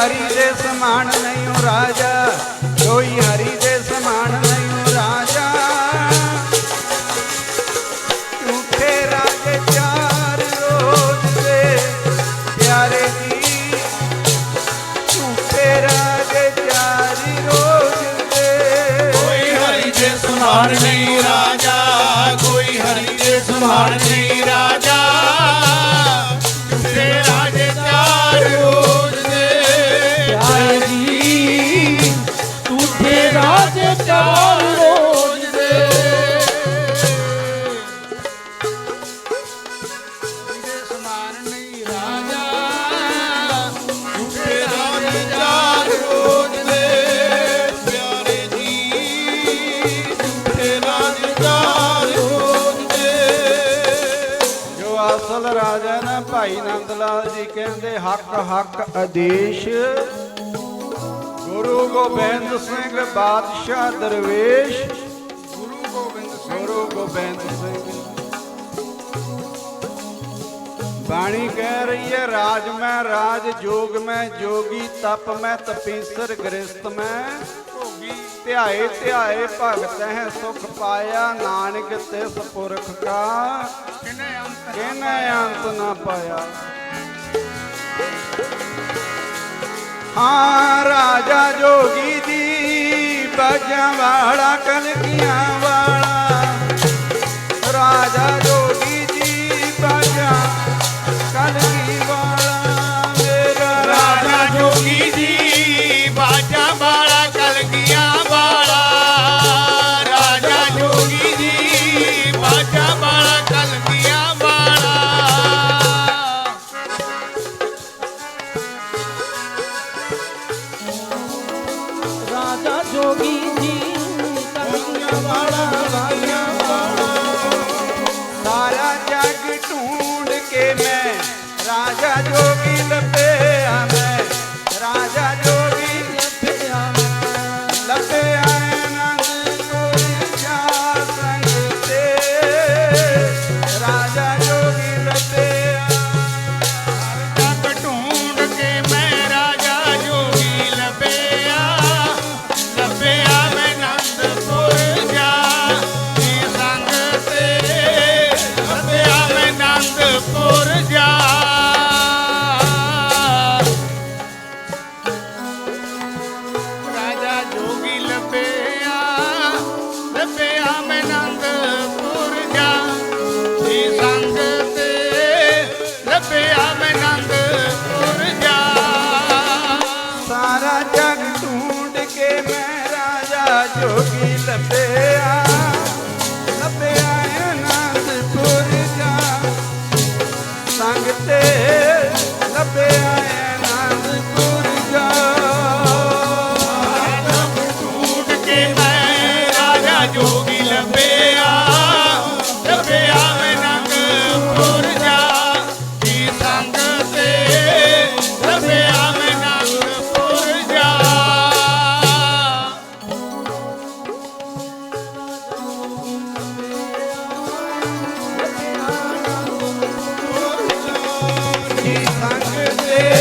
ਹਰੀ ਦੇ ਸਮਾਨ ਨਹੀਂ ਓ ਰਾਜਾ, ਕੋਈ ਹਰੀ ਦੇ ਸਮਾਨ ਨਹੀਂ ਓ ਰਾਜਾ। ਝੂਠੇ ਰਾਜੇ ਚਾਰ ਰੋਜ਼ ਦੇ ਪਿਆਰੇ ਜੀ ਝੂਠੇ ਰਾਜੇ ਚਾਰੀ ਰੋਜ਼ ਦੇ। ਕੋਈ ਹਰੀ ਦੇ ਸਮਾਨ ਨਹੀਂ ਰਾਜਾ, ਕੋਈ ਹਰੀ ਦੇ ਸਮਾਨ ਭਾਈ ਨੰਦ ਲਾਲ ਜੀ ਕਹਿੰਦੇ, ਹੱਕ ਹੱਕ ਆਦੇਸ਼। ਗੁਰੂ ਗੋਬਿੰਦ ਸਿੰਘ ਬਾਦਸ਼ਾਹ ਦਰਵੇਸ਼। ਗੁਰੂ ਗੋਬਿੰਦ ਸਿੰਘ। ਗੁਰੂ ਗੋਬਿੰਦ ਸਿੰਘ ਬਾਣੀ ਕਹਿ ਰਹੀ ਹੈ, ਰਾਜ ਮੈਂ ਰਾਜ, ਜੋਗ ਮੈਂ ਜੋਗੀ, ਤਪ ਮੈਂ ਤਪੀਸਰ, ਗ੍ਰਸਤ ਮੈਂ ਭੋਗੀ। ਧਿਆਏ ਧਿਆਏ ਭਗਤ ਹੈ ਸੁਖ ਪਾਇਆ, ਨਾਨਕ ਤਿਸ ਪੁਰਖ ਕਾ। ਕਿਨੇ ਅੰਤ ਕਿਨੇ ਅੰਤ ਨਾ ਪਾਇਆ? ਹਾਂ, ਰਾਜਾ ਜੋਗੀ ਦੀ ਬਾਜਾਂ ਵਾਲਾ ਕਲਕੀਆਂ ਵਾਲਾ। ਰਾਜਾ ਰਾਜਾ ਜੋਗੀ ਜੀ ਕਲੀਆਂ ਵਾਲਾ ਵਾਲੀਆਂ ਵਾਲਾ ਸਾਰਾ ਜੱਗ ਢੂੰਡ ਕੇ ਮੈਂ ਰਾਜਾ ਜੋਗੀ ਲੱਭਿਆ ਮੈਂ, ਰਾਜਾ ਜੋਗੀ ਲੱਭਿਆ ਮੈਂ। ਲੱਭਿਆ ਆਨੰਦਪੁਰ ਜਾ ਸੰਗ ਤੇ, ਰਾਜਾ ਜੀ ਸੰਗ ਤੇ